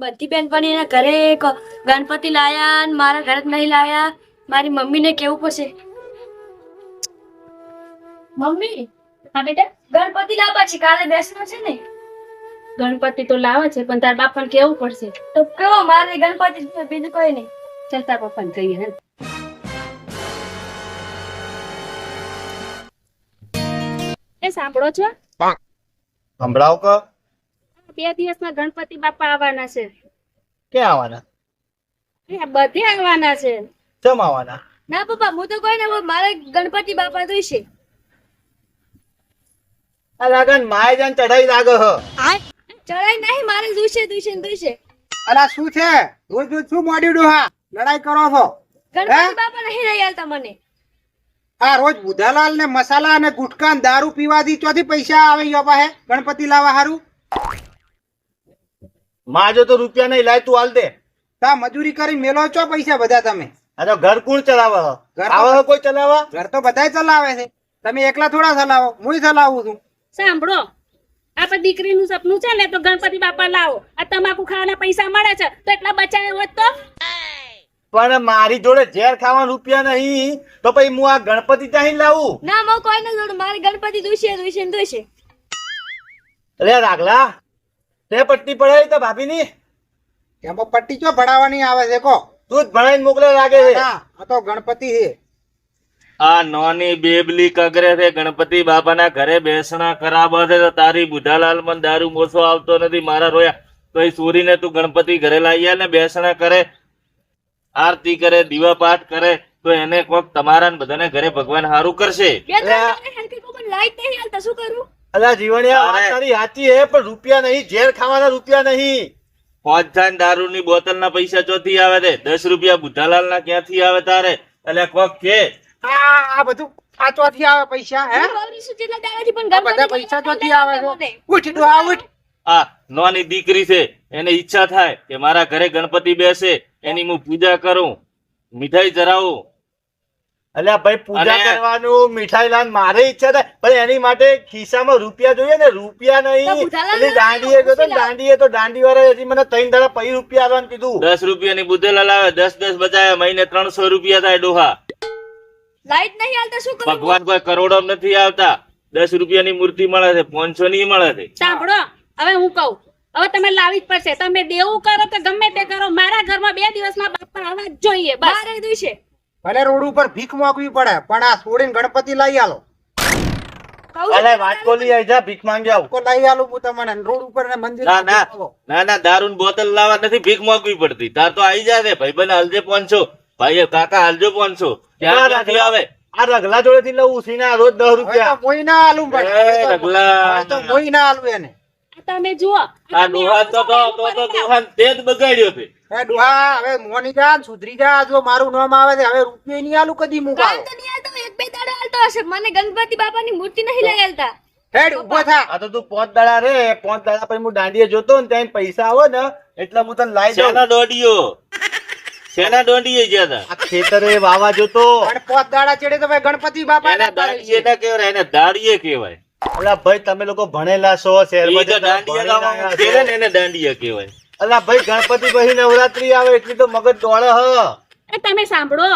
બધી બહેનપણી એના ઘરે ગણપતિ લાયા અને મારા ઘરે જ નહીં લાયા. મારી મમ્મીને કેવું પડશે? મમ્મી? હા બેટા? ગણપતિ લાવવા છે કાલે બેસવા છે ને. ગણપતિ તો લાવે છે પણ તાર બાપાને કેવું પડશે? તો કેવો મારે ગણપતિ બીજું કોઈ નહીં. ચાલ તાર પપ્પાને કહીએ હે. એ સાંભળો છો? સંભળાવ કે બે દિવસમાં ગણપતિ બાપા આવવાના છે. ક્યાં આવવાના? બધે આવવાના છે. કેમ આવવાના? ના પપ્પા હું તો કોઈ ને મારે ગણપતિ બાપા જોઈશે. આ લાગન માય જાન ચઢાઈ લાગે હ. ચડાઈ નહીં મારે જોઈશે જોઈશે જોઈશે. અલા શું છે? રોજ રોજ શું મોડ્યું ડોહા? લડાઈ કરો છો? ગણપતિ બાપા નહીં લઈ તમને આ રોજ બુધાલાલ ને મસાલા અને ગુટકા ને દારૂ પીવાથી ચોથી પૈસા આવે યો પાસે ગણપતિ લાવવા હારું? માજો તો રૂપિયા નહીં લાય તું હાલ દે. તા મજૂરી કરી મેલો છો પૈસા બધા તમે? અરે ઘર કોણ ચલાવે આવે કોઈ ચલાવે? ઘર તો બધાય ચલાવે છે. તમે એકલા થોડા ચલાવો હું ચલાવું છું. સાંભળો. આપણે દીકરીનું સપનું છે ને તો ગણપતિ બાપા લાવો. આ તમાકુ ખાવાના પૈસા મળે છે તો એટલા બચાવે હોત તો? પણ મારી જોડે ઝેર ખાવાના રૂપિયા નહીં તો પછી હું આ ગણપતિ ત્યાં લાવું. ના હું કોઈ ને જોડે. મારી ગણપતિ જોઈશે દુશે જોઈશે. અરે રાગલા તે પટ્ટી પડાવી તો ભાભી ની એમાં પટ્ટી ચો ભણાવવાની આવે છે કો તું જ ભણાઈને મોકલે લાગે છે. આ તો ગણપતિ છે. આ નોની બેબલી કગરે છે ગણપતિ બાપાના ઘરે બેસણા ખરાબ છે તો તારી બુધાલાલ મન દારૂ મોસો આવતો નથી મારા રોયા. તો એ ચોરીને તું ગણપતિ ઘરે લાવી ને બેસણા કરે આરતી કરે દીવા પાઠ કરે તો એને કોક તમારા ને બધાને ઘરે ભગવાન સારું કરશે. લાઈટ નહીં હાલતા શું કરું? અલા જીવણિયા વાત તારી સાચી હે પણ રૂપિયા નહીં ઝેર ખાવાના રૂપિયા નહીં. પાંચ થાન દારૂ ની બોતલ ના પૈસા ચોથી આવે રે દસ રૂપિયા બુધાલાલ ના ક્યાંથી આવે તારે? એટલે કોક કે આ આ બધું આ ચોથી આવે પૈસા હે? બધા પૈસા ચોથી આવે. છે. ઉઠ ડોહા ઉઠ. આ નોની દીકરી છે એને ઈચ્છા થાય કે મારા ઘરે ગણપતિ બેસે એની હું પૂજા કરું. મીઠાઈ ચરાવું. અલ્યા ભાઈ પૂજા કરવાનું મીઠાઈ લાન મારે ઈચ્છા થાય. પણ એની માટે ખિસ્સામાં રૂપિયા જોઈએ ને રૂપિયા નહીં. બુધાલાલ પેલી દાંડીએ ગયો તો ને દાંડીએ તો દાંડી વાળા હજી મને ત્રણ દાડા પૈ રૂપિયા આવવાનું કીધું. દસ રૂપિયાની બુધેલા લાવે દસ દસ બચાવે મહિને ત્રણસો રૂપિયા થાય ડોહા. લાઈટ નહીં હાલતા શું ભગવાન કોઈ કરોડો નથી આવતા. દસ રૂપિયાની મૂર્તિ મળે છે પાંચસો ની મળે છે. સાંભળો હવે હું કહું. હવે તમે લાવી જ પડશે. તમે દેવું કરો કે ગમે તે કરો મારા ઘરમાં બે દિવસમાં બાપા આવવા જોઈએ બસ. મારે જોઈશે ભલે રોડ ઉપર ભીખ માંગવી પડે પણ આ છોડીને ગણપતિ લઈ આલો. કહું છું અલ્યા વાત કોલી આવી જા ભીખ માંગી આવું. કોઈ લઈ આલું હું તમને. રોડ ઉપર ને મંદિર ના ના ના ના દારૂ બોતલ લાવવા નથી ભીખ માંગવી પડતી. તાર તો આવી જાય ભાઈ બને હલજે પાંચસો ભાઈ કાકા હાલજો પાંચસો ક્યાં ક્યાંથી આવે? આ રગલા જોડેથી લઉં સીના રોજ દસ હવે રૂપિયા. મોઈ ના આલું તો- રગલા. તો મોઈ ના આલું એને. તમે જુઓ. આ ડોહા તો તો તો તો તે જ બગાડ્યો છે. હે ડોહા હવે મોની જા સુધરી જા જો મારું નામ આવે છે હવે રૂપિયો નહીં આલું કદી કાલ તો નહીં હાલતો એક બે દાડા આલતો હશે. મને ગણપતિ બાપાની મૂર્તિ નહીં લઈ આલતા હેડ ઊભો થા. આ તો તું પાંચ દાડા રે પાંચ દાડા પછી હું દાંડીએ જોતો ને ત્યાં પૈસા આવો ને એટલે હું તને લાવી દઉં ના દોડીયો? શેના દોડીએ ગયા હતા આ ખેતરે વાવા જોતો. અને પોત દાડા ચડે તો ભાઈ ગણપતિ બાપા એને દાડીએ ના કહેવાય એને દાડીએ કહેવાય. અલા ભાઈ તમે લોકો ભણેલા છો શહેરમાં દાંડિયા છો. એને દાંડિયા કહેવાય. અલા ભાઈ ગણપતિ ભાઈ નવરાત્રી આવે એટલી તો મગજ દોડે હ. એ તમે સાંભળો.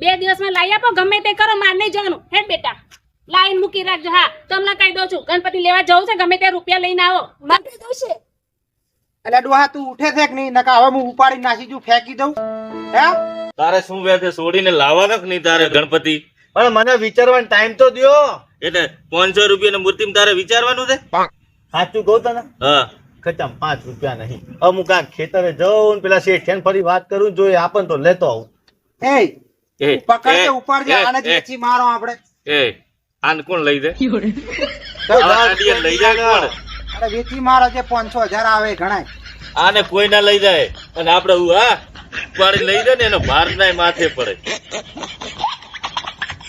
બે દિવસમાં લાવી આપો ગમે તે કરો માર નહીં જવાનું. હેડ બેટા લાઈન મૂકી રાખજો. હા તમને કહી દઉં છું. ગણપતિ લેવા જવું છે ગમે તે રૂપિયા લઈને આવો. મારે જોઈશે એટલે ડોહા તું ઉઠે છે કે નહીં? નકા હવે હું ઉપાડી નાસી છું ફેંકી દઉં. હે? તારે શું વેતે છોડીને લાવવાનો કે નહીં તારે ગણપતિ? પણ મને વિચારવાનો ટાઈમ તો દયો. એટલે પાંચસો રૂપિયાની મૂર્તિ તારે વિચારવાનું છે? સાચું કહું તને? હા. ખચામ પાંચ રૂપિયા નહીં. અમુક આ ખેતરે જઉં ને પેલા શેઠિયાને ફરી વાત કરું જોઈએ આપણ તો લેતો આવું. એ પકડ કે ઉપર જે આને વેચી મારો આપણે. એ આને કોણ લઈ દે તો લઈ જાય કોણ? અરે વેચી મારો જે પાંચસો હજાર આવે ગણાય. આને કોઈ ના લઈ જાય? અને આપણે હું હા ઉપાડી લઈ જાય ને એનો ભાર નાય માથે પડે.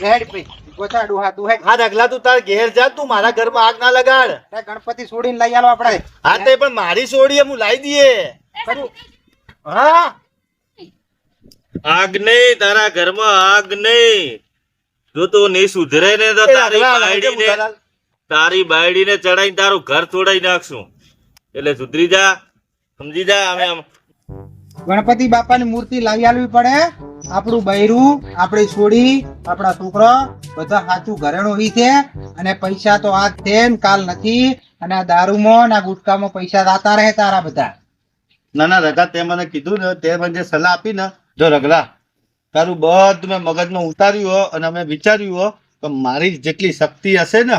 હેડ પી. ગોચા ડોહા તું હેડ. હા રગલા તું તાર ઘેર જા તું મારા ઘરમાં આગ ના લગાડ. ગણપતિ છોડીને લઈ આલો આપણે. હા તે પણ મારી સોડીએ હું લાવી દઈએ. હા? આગ નહીં તારા ઘરમાં આગ નહીં. જો તું નહીં સુધરે ને તો તારી બાયડીને તારી બાયડીને ચડાઈને તારું ઘર છોડાઈ નાખશું. એટલે સુધરી જા સમજી જા અમે ગણપતિ બાપાની મૂર્તિ લાવી આલવી પડે આપણું બૈરું, આપણી છોડી, આપણા છોકરા, બધા સાચું ઘરેણું ઈ છે. અને પૈસા તો આજ છે કાલ નથી. અને આ દારૂમાં આ ગુટકામાં પૈસા રાતા રહે તારા બધા. ના ના રગા તે મને કીધું ને, તે મને જે સલાહ આપી ને, જો રગલા તારું બધું મેં મગજમાં ઉતાર્યું હો, અને અમે વિચાર્યું હો, કે મારી જેટલી શક્તિ હશે ને,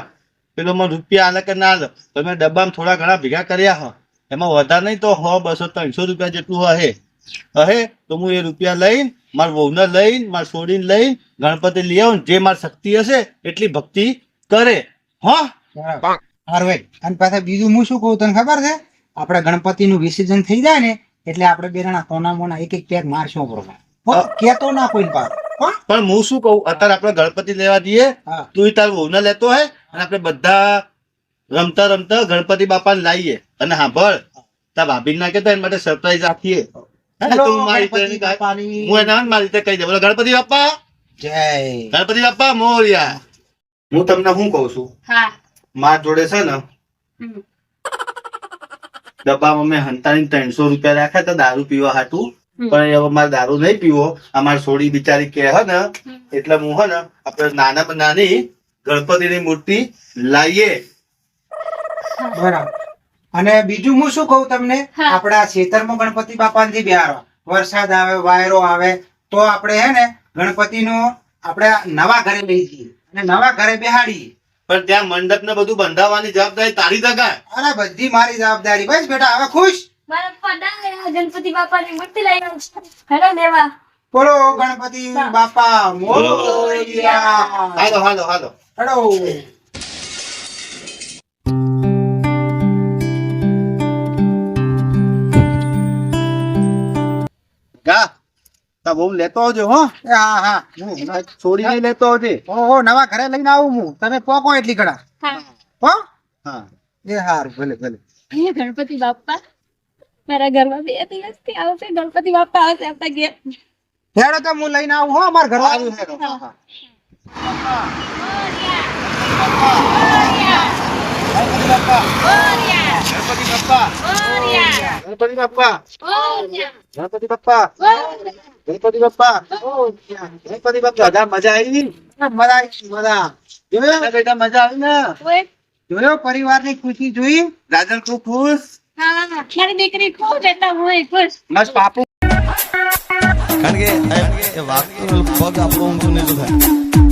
પેલો મને રૂપિયા આલે કે ના આલે, તો મેં ડબ્બામાં થોડા ઘણા ભેગા કર્યા હો. એમાં વધારે નહીં તો હો, બસો, ત્રણસો રૂપિયા જેટલું હે. હે તો હું એ રૂપિયા લઈને મારા વહુને લઈને મારા છોડીને લઈને ગણપતિ લઈ આવું જે મારી શક્તિ હશે એટલી ભક્તિ કરે. હા? બરાબર. અને પાછા બીજું હું શું કહું તને ખબર છે? આપણે ગણપતિનું વિસર્જન થઈ જાય ને એટલે આપણે બેરણા કોના મોના એક એક પેક મારશું બરોબર કેતો ના કોઈ પાસે. પણ હું શું કહું અત્યારે આપણે ગણપતિ લેવા દઈએ હા. તું તાર વહુને લેતો હે અને આપણે બધા રમતા રમતા ગણપતિ બાપાને લાવીએ. અને હા ભળ. તાર ભાભી ના કેતા એના માટે સરપ્રાઈઝ આપીએ. ગણપતિ બાપાની. હું એના મારી રીતે કહી દે બોલો ગણપતિ બાપા. જય. ગણપતિ બાપા મોર્યા. હું તમને શું કઉ છું? હા. માર જોડે છે ને. ડબ્બામાં મેં હંતાની ત્રણસો રૂપિયા રાખ્યા હતા દારૂ પીવા હાટું. પણ હવે મારે દારૂ નહીં પીવો. અમાર સોડી બિચારી કે હે ને એટલે હું હે ને આપણે નાના નાની ગણપતિની મૂર્તિ લાવીએ બરાબર. અને બીજું હું શું કહું તમને? આપણા ખેતરમાં ગણપતિ બાપાથી બિહારો. વરસાદ આવે વાયરો આવે તો આપણે હે ને ગણપતિનું આપણે નવા ઘરે લઈ જઈએ અને નવા ઘરે બેહાડીએ. પણ ત્યાં મંડપ ને બધું બંધાવવાની જવાબદારી તારી દગા અરે બધી મારી જવાબદારી. બસ બેટા હવે ખુશ? ગણપતિ બાપા ગણપતિ બાપાની મૂર્તિ લઈ હેલો દેવા. બોલો ગણપતિ બાપા મોરયા હાલો હાલો હાલો. હેડો. તા બહુ લેતો આવજો હો. એ હા. હા હું છોડીને લેતો આવજે. ઓહો નવા ઘરે લઈને આવું હું. તમે પોકો એટલી ઘડા હો. હા? એ હારું ભલે ભલે. હે ગણપતિ બાપ્પા. મારા ઘરમાં બે દિવસથી આવશે ગણપતિ બાપ્પા આવશે આપણા ઘેર. હેડો તો હું લઈને આવું હો અમાર ઘર આવ્યું હેડો હા, હા. ગણપતિ બાપા ગણપતિ બાપા ગણપતિ બાપા ગણપતિ બાપા ગણપતિ બાપા દાદા મજા આવી મજા આવી મજા. જોયો? બેટા મજા આવી ને? જોયો? પરિવારની ખુશી જોઈ? રાજન ખૂબ ખુશ? હા મારી દીકરી ખુશ એટલે હું ખુશ. કારણ કે એ વાગતો પગ આપવો ઊંધું નહીં દુખાય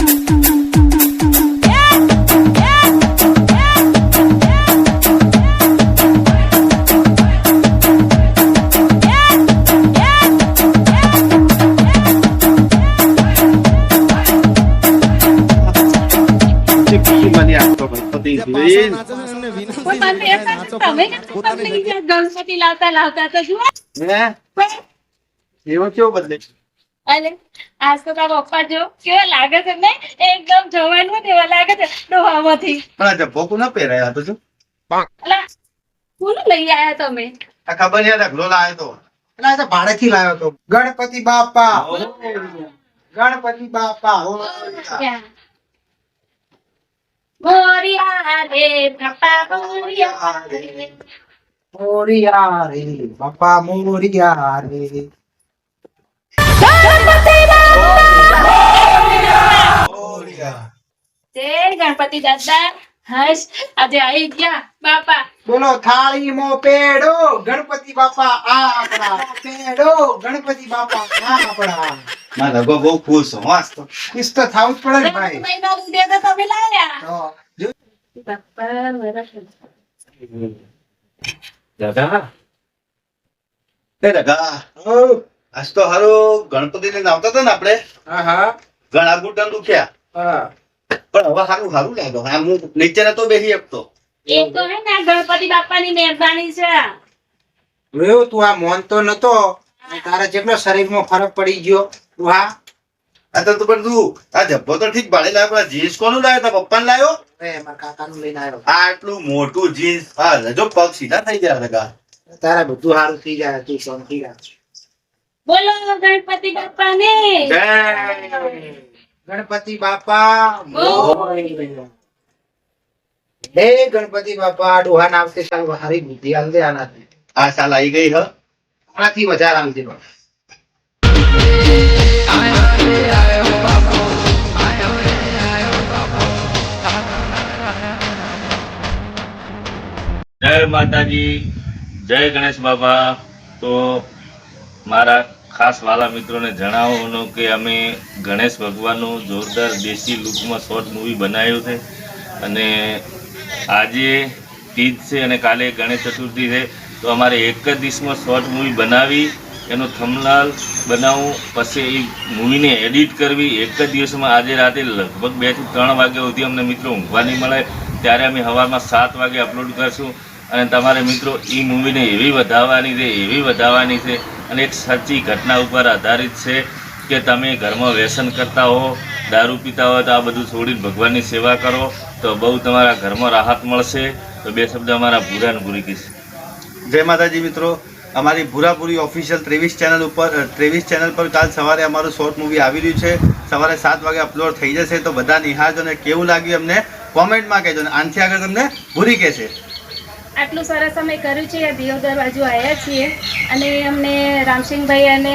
આપતો ગણપતિ તમે કેમ ગણપતિ લાવતા લાવતા તો જુઓ. એવો કેવો બદલે છે? અને આજ તો તારો પપ્પા જો કેવા લાગે છે ને? એકદમ જવાન તેવા લાગે છે ડોહામાંથી. પણ આ જબ્બો કોનો પહેરાયો હતો જો? અલા કોનું લઈ આયા તમે? આ ખબર નહીં ઢગલો લાવ્યો તો. એટલે આ તો ભાડેથી લાવ્યો તો. ગણપતિ બાપા. ગણપતિ બાપા. મોરિયા રે બાપા મોરિયા રે મોરિયા રે બાપા મોરિયા. રે જય ગણપતિ દાદા. હસ આજે આવી ગયા બાપા. બોલો થાળીમાં પેડો ગણપતિ બાપા આ આપણા પેડો ગણપતિ બાપા આ આપણા. મારા રઘો બહુ ખુશ હું આજ તો. ખુશ તો થાવું જ પડે ને ભાઈ. મહિના લીધે તો તમે લાયા. તો બાપા મારા દાદા? એ દાદા આજ તો હારો ગણપતિ ને આવતા હતા ને આપણે? હા હા. ઘણા ઘૂંટણ દુખ્યા. હા. પણ હવે સારું સારું લાગ્યો આમ હું નીચે નતો બેસી શકતો. એ તો હે ને ગણપતિ બાપાની મહેરબાની છે. જોયું તું આ મોનતો નતો. તારા જેટલો શરીરમાં ફરક પડી ગયો. તું હા? આ તો પણ તું આ જબ્બો તો ઠીક ભાડે લાવ્યો પણ જીન્સ કોનું લાવ્યો તારા પપ્પાને લાવ્યો એ મારા કાકાનું લઈને આવ્યો. આટલું મોટું જીન્સ હા જો પગ સીધા થઈ જાય લગા તારા બધું સારું થઈ જાય તું શાંતિ રાખ. બોલો ગણપતિ બાપાને. ગણપતિ બાપા હે ગણપતિ બાપા ડોહા આવશે સાલ હારી બુદ્ધિ આલ દે આનાથી. આ સાલ આવી ગઈ હ? આનાથી વધારે આવશે જય માતાજી જય ગણેશ બાબા તો મારા ખાસ વાલા મિત્રોને જણાવવાનું કે અમે ગણેશ ભગવાનનું જોરદાર દેશી લુકમાં શોર્ટ મૂવી બનાવ્યું છે. અને આજે તીજ છે અને કાલે ગણેશ ચતુર્થી છે. તો અમારે એક જ દિવસમાં શોર્ટ મૂવી બનાવી, એનો થમલાલ બનાવવું પછી એ મૂવીને એડિટ કરવી. એક જ દિવસમાં આજે રાતે લગભગ બેથી ત્રણ વાગ્યા સુધી અમને મિત્રો ઊંઘવા નહીં મળે. ત્યારે અમે સવારમાં સાત વાગે અપલોડ કરશું. અને તમારે મિત્રો એ મૂવીને એવી વધારવાની છે, એવી વધારવાની છે. અને એક સાચી ઘટના ઉપર આધારિત છે કે તમે ઘરમાં વ્યસન કરતા હો, દારૂ પીતા હો, તો આ બધું છોડીને ભગવાનની સેવા કરો, તો બહુ તમારા ઘરમાં રાહત મળશે. તો બે શબ્દ અમારા ભૂરા ને ભૂરી કહીશ જય માતાજી મિત્રો. અમારી ભૂરાપુરી ઓફિશિયલ ત્રેવીસ ચેનલ ઉપર ત્રેવીસ ચેનલ પર કાલ સવારે અમારું શોર્ટ મૂવી આવી રહ્યું છે. સવારે સાત વાગે અપલોડ થઈ જશે, તો બધા નિહાળજો ને કેવું લાગ્યું અમને? કોમેન્ટમાં કહેજો ને. આનાથી આગળ તમને ભૂરી કહેશે. આટલું સરસ અમે કર્યું છે. આ દિયોદર બાજુ આવ્યા છીએ. અને અમને રામસિંહભાઈ અને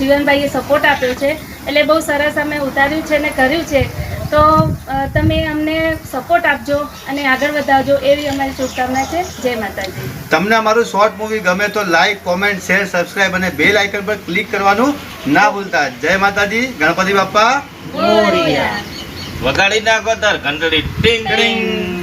જીવનભાઈએ સપોર્ટ આપ્યો છે. એટલે બહુ સરસ અમે ઉતાર્યું છે અને કર્યું છે. તો તમે અમને સપોર્ટ આપજો અને આગળ વધારજો એવી અમારી શુભકામના છે. જય માતાજી. તમને અમારું શોર્ટ મૂવી ગમે તો લાઈક કોમેન્ટ શેર સબસ્ક્રાઇબ અને બેલ આઇકન પર ક્લિક કરવાનું ના ભૂલતા. જય માતાજી ગણપતિ બાપ્પા. વગાડી નાખો તાર ઘંટડી. ટિંગ ટિંગ.